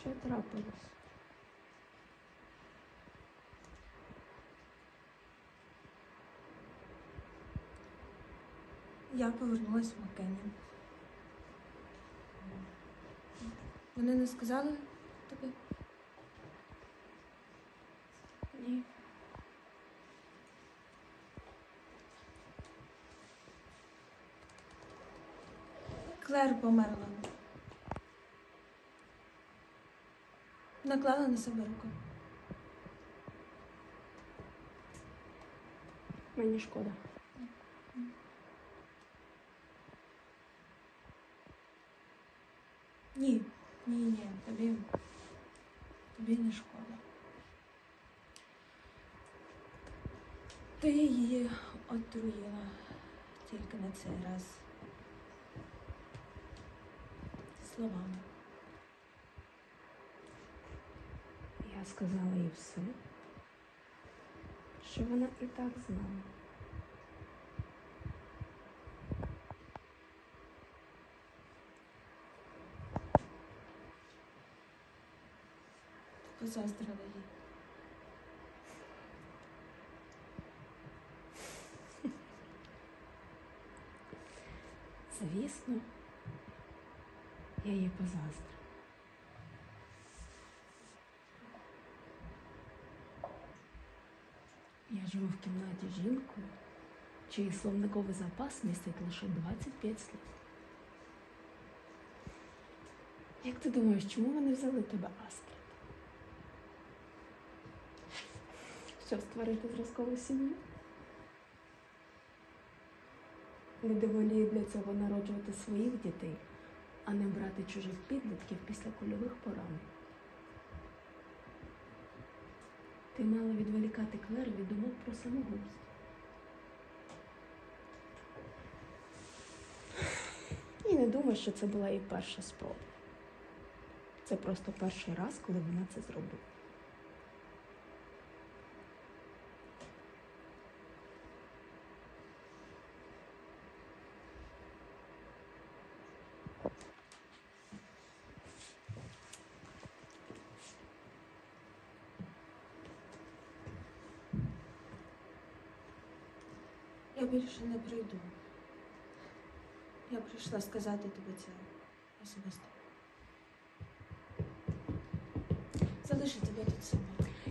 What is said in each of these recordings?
Що трапилось? Я повернулася в Маккені. Вони не сказали тобі? Ні. Клер померла. Наклала на себе руку. Мені шкода. Ні, ні, ні, тобі, тобі не шкода. Ти її отруїла тільки на цей раз. Словами. Я сказала їй все, що вона і так знала. Позаздрила їй. Звісно, я їй позаздрю. Живу в кімнаті з жінкою, чиї словниковий запас містить лише 25 слів. Як ти думаєш, чому вони взяли тебе, Астрид? Щоб створити зразкову сім'ю? Люди воліють для цього народжувати своїх дітей, а не брати чужих підлітків після кульових поранень. Ти мала відволікати Клер від про самогубство. І не думай, що це була її перша спроба. Це просто перший раз, коли вона це зробила. Більше не прийду. Я прийшла сказати тобі це особисто. Залишу тебе тут сама.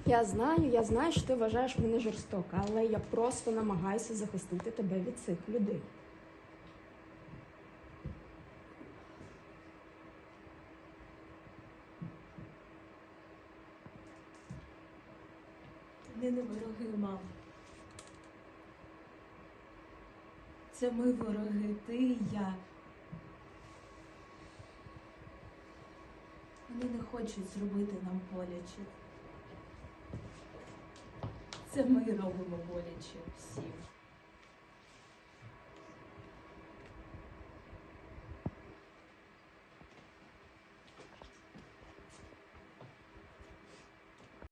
Я знаю, я знаю, що ти вважаєш мене жорстока, але я просто намагаюся захистити тебе від цих людей. Вони не вороги, мам. Це ми вороги, ти і я. Вони не хочуть зробити нам боляче. Це ми робимо боляче всім.